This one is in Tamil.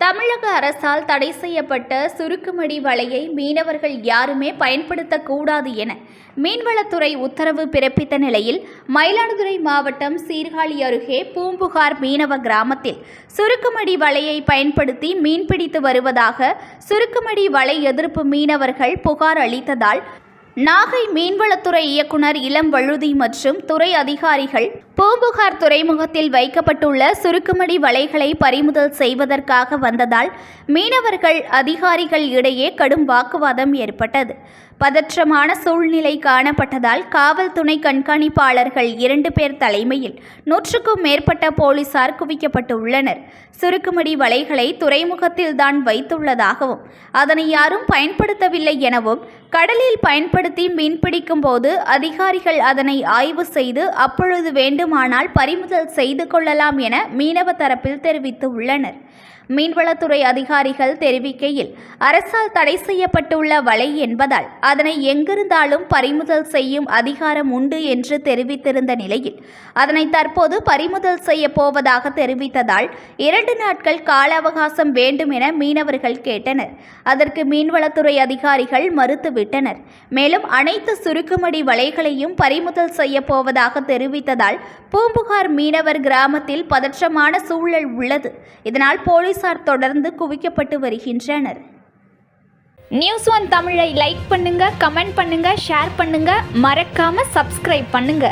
தமிழக அரசால் தடை செய்யப்பட்ட சுருக்குமடி வலையை மீனவர்கள் யாருமே பயன்படுத்தக்கூடாது என மீன்வளத்துறை உத்தரவு பிறப்பித்த நிலையில் மயிலாடுதுறை மாவட்டம் சீர்காழி அருகே பூம்புகார் மீனவ கிராமத்தில் சுருக்குமடி வலையை பயன்படுத்தி மீன்பிடித்து வருவதாக சுருக்குமடி வலை எதிர்ப்பு மீனவர்கள் புகார் அளித்ததால் நாகை மீன்வளத்துறை இயக்குனர் இளம் வழுதி மற்றும் துறை அதிகாரிகள் பூம்புகார் துறைமுகத்தில் வைக்கப்பட்டுள்ள சுருக்குமடி வலைகளை பறிமுதல் செய்வதற்காக வந்ததால் மீனவர்கள் அதிகாரிகள் இடையே கடும் வாக்குவாதம் ஏற்பட்டது. பதற்றமான சூழ்நிலை காணப்பட்டதால் காவல் துணை கண்காணிப்பாளர்கள் இரண்டு பேர் தலைமையில் நூற்றுக்கும் மேற்பட்ட போலீசார் குவிக்கப்பட்டுள்ளனர். சுருக்குமடி வலைகளை துறைமுகத்தில் தான் வைத்துள்ளதாகவும் அதனை யாரும் பயன்படுத்தவில்லை எனவும் கடலில் பயன்படுத்த மீன்பிடிக்கும் போது அதிகாரிகள் அதனை ஆய்வு செய்து அப்பொழுது வேண்டுமானால் பறிமுதல் செய்து கொள்ளலாம் என மீனவ தரப்பில் தெரிவித்துள்ளனர். மீன்வளத்துறை அதிகாரிகள் தெரிவிக்கையில் அரசால் தடை செய்யப்பட்டுள்ள வலை என்பதால் அதனை எங்கிருந்தாலும் பறிமுதல் செய்யும் அதிகாரம் உண்டு என்று தெரிவித்திருந்த நிலையில் அதனை தற்போது பறிமுதல் செய்ய போவதாக தெரிவித்ததால் இரண்டு நாட்கள் கால அவகாசம் வேண்டும் என மீனவர்கள் கேட்டனர். அதற்கு மீன்வளத்துறை அதிகாரிகள் மறுத்துவிட்டனர். மேலும் அனைத்து சுருக்குமடி வலைகளையும் பறிமுதல் செய்யப்போவதாக தெரிவித்ததால் பூம்புகார் மீனவர் கிராமத்தில் பதற்றமான சூழல் உள்ளது. இதனால் போலீசார் தொடர்ந்து குவிக்கப்பட்டு வருகின்றனர். நியூஸ் ஒன் தமிழை லைக் பண்ணுங்க கமெண்ட் பண்ணுங்க ஷேர் பண்ணுங்க. மறக்காம சப்ஸ்கிரைப் பண்ணுங்க.